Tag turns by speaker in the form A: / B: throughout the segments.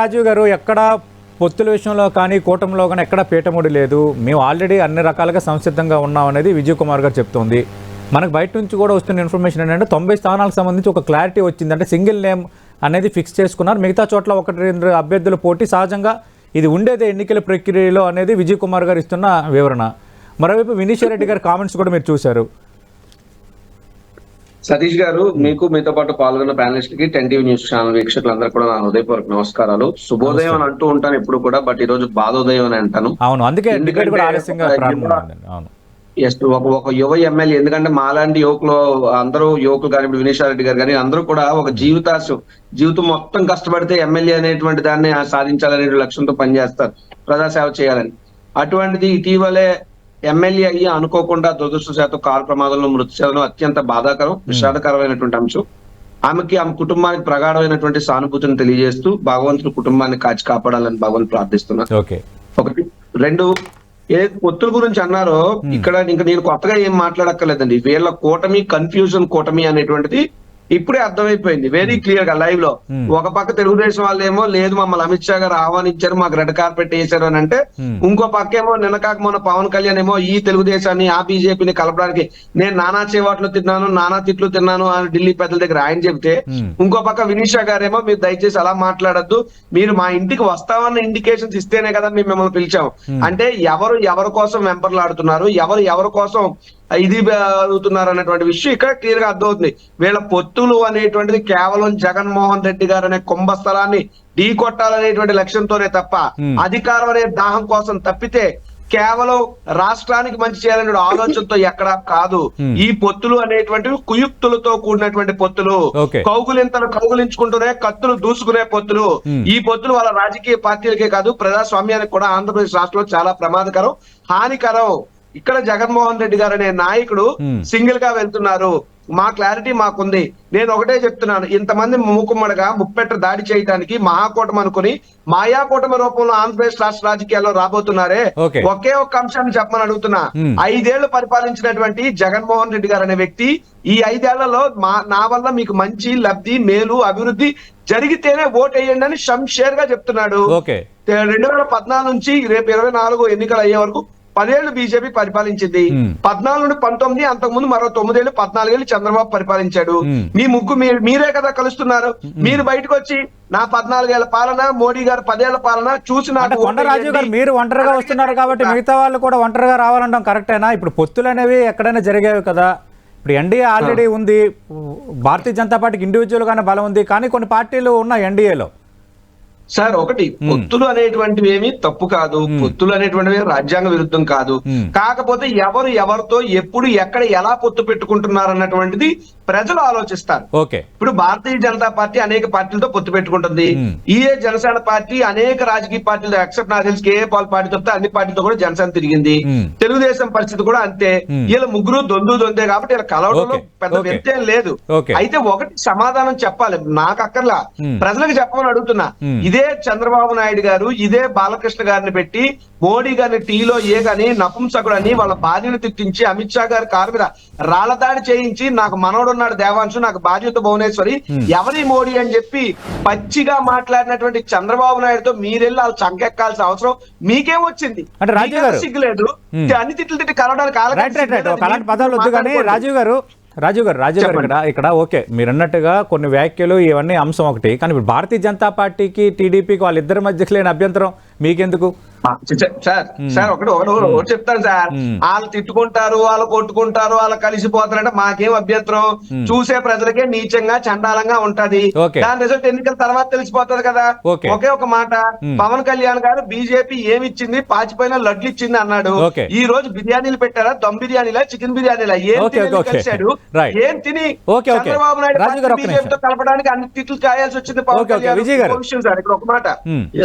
A: రాజీవ్ గారు ఎక్కడ పొత్తుల విషయంలో కానీ కూటమిలో కానీ ఎక్కడ పీఠముడి లేదు. మేము ఆల్రెడీ అన్ని రకాలుగా సంసిద్ధంగా ఉన్నాం అనేది విజయ్ కుమార్ గారు చెప్తోంది. మనకు బయట నుంచి కూడా వస్తున్న ఇన్ఫర్మేషన్ ఏంటంటే తొంభై స్థానాలకు సంబంధించి ఒక క్లారిటీ వచ్చింది అంటే సింగిల్ నేమ్ అనేది ఫిక్స్ చేసుకున్నారు. మిగతా చోట్ల ఒకటి రెండు అభ్యర్థుల పోటీ సహజంగా ఇది ఉండేదే ఎన్నికల ప్రక్రియలో అనేది విజయ్ కుమార్ గారు ఇస్తున్న వివరణ. మరోవైపు వినీశ్వర్ రెడ్డి గారి కామెంట్స్ కూడా మీరు చూశారు.
B: సతీష్ గారు మీకు మీతో పాటు పాల్గొన్న ప్యానలిస్ట్కి టెన్ టీవీ న్యూస్ ఛానల్ వీక్షకులందరూ కూడా నా హృదయపూర్వక నమస్కారాలు. శుభోదయం అని అంటూ ఉంటాను ఎప్పుడు కూడా బట్ ఈ రోజు బాధోదయం అని అంటాను.
A: అవును అందుకే
B: ఎస్ ఒక ఒక యువ ఎమ్మెల్యే ఎందుకంటే మాలాంటి యువకులు అందరూ యువకులు కానీ ఇప్పుడు వినీశ్వర రెడ్డి గారు కానీ అందరూ కూడా ఒక జీవితాశం జీవితం మొత్తం కష్టపడితే ఎమ్మెల్యే అనేటువంటి దాన్ని సాధించాలనే లక్ష్యంతో పనిచేస్తారు. ప్రజాసేవ చేయాలని. అటువంటిది ఇటీవలే ఎమ్మెల్యే అయ్యి అనుకోకుండా దురదృష్టశాతం కారు ప్రమాదంలో మృతి చెందడం అత్యంత బాధాకరం విషాదకరమైనటువంటి అంశం. ఆమెకి ఆమె కుటుంబానికి ప్రగాఢమైనటువంటి సానుభూతిని తెలియజేస్తూ భగవంతుడు కుటుంబాన్ని కాచి కాపాడాలని భగవంతు ప్రార్థిస్తున్నా ఒకటి. రెండు ఏ పొత్తుల గురించి అన్నారో ఇక్కడ ఇంకా నేను కొత్తగా ఏం మాట్లాడక్కర్లేదండి. వీళ్ళ కూటమి కన్ఫ్యూజన్ కూటమి అనేటువంటిది ఇప్పుడే అర్థమైపోయింది వెరీ క్లియర్గా లైవ్లో
A: Hmm.
B: ఒక పక్క తెలుగుదేశం వాళ్ళు ఏమో లేదు మమ్మల్ని అమిత్ షా గారు ఆహ్వానించారు మాకు రెడ్ కార్పెట్ వేశారు అని అంటే
A: Hmm.
B: ఇంకో పక్క ఏమో నిన్న కాక మొన్న పవన్ కళ్యాణ్ ఏమో ఈ తెలుగుదేశాన్ని ఆ బీజేపీని కలపడానికి నేను నానా చేవాట్లు తిన్నాను నానా తిట్లు తిన్నాను అని ఢిల్లీ పెద్దల దగ్గర ఆయన చెబితే
A: Hmm.
B: ఇంకో పక్క వినీషా గారేమో మీరు దయచేసి అలా మాట్లాడద్దు మీరు మా ఇంటికి వస్తామన్న ఇండికేషన్స్ ఇస్తేనే కదా మేము మిమ్మల్ని పిలిచాం అంటే ఎవరు ఎవరి కోసం వెంపర్లాడుతున్నారు ఎవరు ఎవరి కోసం ఇది అడుగుతున్నారు అన్నటువంటి విషయం ఇక్కడ క్లియర్గా అర్థమవుతుంది వీళ్ళ పొత్తులు అనేటువంటిది కేవలం జగన్మోహన్ రెడ్డి గారు అనే కుంభస్థలాన్ని ఢీ కొట్టాలనేటువంటి లక్ష్యంతోనే తప్ప. అధికారం అనే దాహం కోసం తప్పితే కేవలం రాష్ట్రానికి మంచి చేయాలనే ఆలోచనతో ఎక్కడా కాదు. ఈ పొత్తులు అనేటువంటివి కుయుక్తులతో కూడినటువంటి పొత్తులు. కౌగులింతలు కౌగులించుకుంటూనే కత్తులు దూసుకునే పొత్తులు. ఈ పొత్తులు వాళ్ళ రాజకీయ పార్టీలకే కాదు ప్రజాస్వామ్యానికి కూడా ఆంధ్రప్రదేశ్ రాష్ట్రంలో చాలా ప్రమాదకరం హానికరం ఇక్కడ జగన్మోహన్ రెడ్డి గారు అనే నాయకుడు
A: Hmm.
B: సింగిల్గా వెళ్తున్నారు. మా క్లారిటీ మాకుంది. నేను ఒకటే చెప్తున్నాను. ఇంతమంది మూకుమ్మడిగా ముప్పెట్ట దాడి చేయడానికి మహాకూటమి అనుకుని మాయాకూటమి రూపంలో ఆంధ్రప్రదేశ్ రాష్ట్ర రాజకీయాల్లో రాబోతున్నారే. ఒకే ఒక్క అంశాన్ని చెప్పమని అడుగుతున్నా.
A: Hmm.
B: ఐదేళ్ళు పరిపాలించినటువంటి జగన్మోహన్ రెడ్డి గారు అనే వ్యక్తి ఈ ఐదేళ్ళలో మా నా వల్ల మీకు మంచి లబ్ధి మేలు అభివృద్ధి జరిగితేనే ఓట్ వేయండి అని షంషేర్గా చెప్తున్నాడు రెండు వేల పద్నాలుగు నుంచి రేపు ఇరవై నాలుగు ఎన్నికలు అయ్యే వరకు పదేళ్ళు బీజేపీ పరిపాలించింది. పద్నాలుగు నుండి పంతొమ్మిది అంతకుముందు మరో తొమ్మిదేళ్ళు పద్నాలుగేళ్ళు చంద్రబాబు పరిపాలించాడు. మీ ముగ్గు మీరు మీరే కదా కలుస్తున్నారు. మీరు బయటకు వచ్చి నా పద్నాలుగేళ్ళ పాలన మోడీ గారు పదేళ్ళ పాలన చూసి నాకు
A: కొండ
B: ఓటు
A: రాజు గారు. మీరు ఒంటరిగా వస్తున్నారు కాబట్టి మిగతా వాళ్ళు కూడా ఒంటరిగా రావాలంటాం కరెక్టేనా? ఇప్పుడు పొత్తులు అనేవి ఎక్కడైనా జరిగేవి కదా. ఇప్పుడు ఎన్డీఏ ఆల్రెడీ ఉంది. భారతీయ జనతా పార్టీకి ఇండివిజువల్ గానే బలం ఉంది. కానీ కొన్ని పార్టీలు ఉన్నాయి ఎన్డీఏలో.
B: సార్ ఒకటి పొత్తులు అనేటువంటివి ఏమి తప్పు కాదు పొత్తులు అనేటువంటివి రాజ్యాంగ విరుద్ధం కాదు. కాకపోతే ఎవరు ఎవరితో ఎప్పుడు ఎక్కడ ఎలా పొత్తు పెట్టుకుంటున్నారు అన్నటువంటిది ప్రజలు ఆలోచిస్తారు ఇప్పుడు భారతీయ జనతా పార్టీ అనేక పార్టీలతో పొత్తు పెట్టుకుంటుంది. ఈఏ జనసేన పార్టీ అనేక రాజకీయ పార్టీలు ఎక్సెప్ట్ నాకు తెలిసి ఏ పాల్ పార్టీ తప్పితే అన్ని పార్టీలతో కూడా జనసేన తిరిగింది. తెలుగుదేశం పరిస్థితి కూడా అంతే. వీళ్ళ ముగ్గురు దొందు దొందే కాబట్టి వీళ్ళ కలవడంలో. పెద్ద. వ్యత్యాసం లేదు. అయితే ఒకటి సమాధానం చెప్పాలి నాకు అక్కర్లా. ప్రజలకు చెప్పమని అడుగుతున్నా
A: Hmm.
B: ఇదే చంద్రబాబు నాయుడు గారు ఇదే బాలకృష్ణ గారిని పెట్టి మోడీ గారిని టీలో ఏ గాని నపుంసకుడు అని వాళ్ళ భార్యను తిట్టించి అమిత్ షా గారి కారు మీద రాళ్ళ దాడి చేయించి నాకు మనోడున్నాడు దేవాంశు నాకు భార్యతో భువనేశ్వరి. ఎవరి మోడీ అని చెప్పి పచ్చిగా మాట్లాడినటువంటి చంద్రబాబు నాయుడుతో మీరెళ్ళి వాళ్ళు చంకెక్కాల్సిన అవసరం మీకేం వచ్చింది. సిగ్గులేదు. అన్ని తిట్లు తిట్టి కలవడానికి
A: పదాలు వద్దు కానీ. రాజీవ్ గారు రాజీవ్ గారు రాజీవ్ గారు ఇక్కడ ఇక్కడ ఓకే. మీరు అన్నట్టుగా కొన్ని వ్యాఖ్యలు ఇవన్నీ అంశం ఒకటి. కానీ ఇప్పుడు భారతీయ జనతా పార్టీకి టీడీపీకి వాళ్ళిద్దరి మధ్య లేని అభ్యంతరం మీకెందుకు
B: సార్ సార్ ఒకటి ఒకటి చెప్తాను సార్. వాళ్ళు తిట్టుకుంటారు వాళ్ళు కొట్టుకుంటారు వాళ్ళు కలిసిపోతారంటే మాకేం అభ్యంతరం చూసే ప్రజలకే నీచంగా చండాలంగా ఉంటది. దాని రిజల్ట్ ఎన్నికల తర్వాత తెలిసిపోతది కదా. ఒకే ఒక మాట. పవన్ కళ్యాణ్ గారు బీజేపీ ఏమి ఇచ్చింది పాచిపోయిన లడ్లు ఇచ్చింది అన్నాడు. ఈ రోజు బిర్యానీలు పెట్టారా దమ్ బిర్యానీలా చికెన్ బిర్యానీలా ఏం. కలిశాడు. ఏం తిని. చంద్రబాబు నాయుడు బీజేపీతో. కలపడానికి అన్ని తిట్లు కాయాల్సి వచ్చింది పవన్. కళ్యాణ్ సార్ ఇక్కడ ఒక మాట.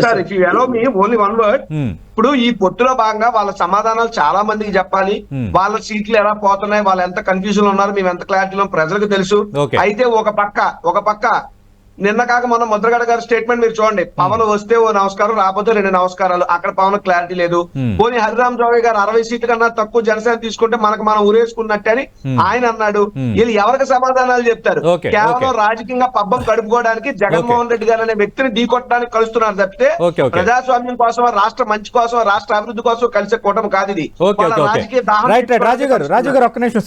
B: Sir if you allow me only one word. ఇప్పుడు ఈ పొత్తులో భాగంగా వాళ్ళ సమాధానాలు చాలా మందికి చెప్పాలి. వాళ్ళ సీట్లు ఎలా పోతున్నాయి వాళ్ళు ఎంత కన్ఫ్యూజన్ ఉన్నారు మేము ఎంత క్లారిటీలో ప్రజలకు తెలుసు. అయితే ఒక పక్క ఒక పక్క నిన్న కాక మొన్న ముద్రగడ గారి స్టేట్మెంట్ మీరు చూడండి. పవన్ వస్తే ఓ నమస్కారం రాకపోతే రెండు నమస్కారాలు. అక్కడ పవన్ క్లారిటీ లేదు. పోనీ హరిరామ్ చౌదరి గారు అరవై సీట్ల కన్నా తక్కువ జనసేన తీసుకుంటే మనకు మనం ఊరేసుకున్నట్టు అని ఆయన అన్నాడు. వీళ్ళు ఎవరికి సమాధానాలు చెప్తారు? కేవలం. రాజకీయంగా పబ్బం గడుపుకోవడానికి జగన్మోహన్ రెడ్డి గారు అనే వ్యక్తిని ఢీకొట్టడానికి కలుస్తున్నారు తప్పితే. ప్రజాస్వామ్యం కోసం రాష్ట్ర మంచి కోసం రాష్ట్ర అభివృద్ధి కోసం కలిసే కూటమి కాదు ఇది. రాజకీయ దాహం
A: రాజు గారు రాజు గారు ఒక్క నిమిషం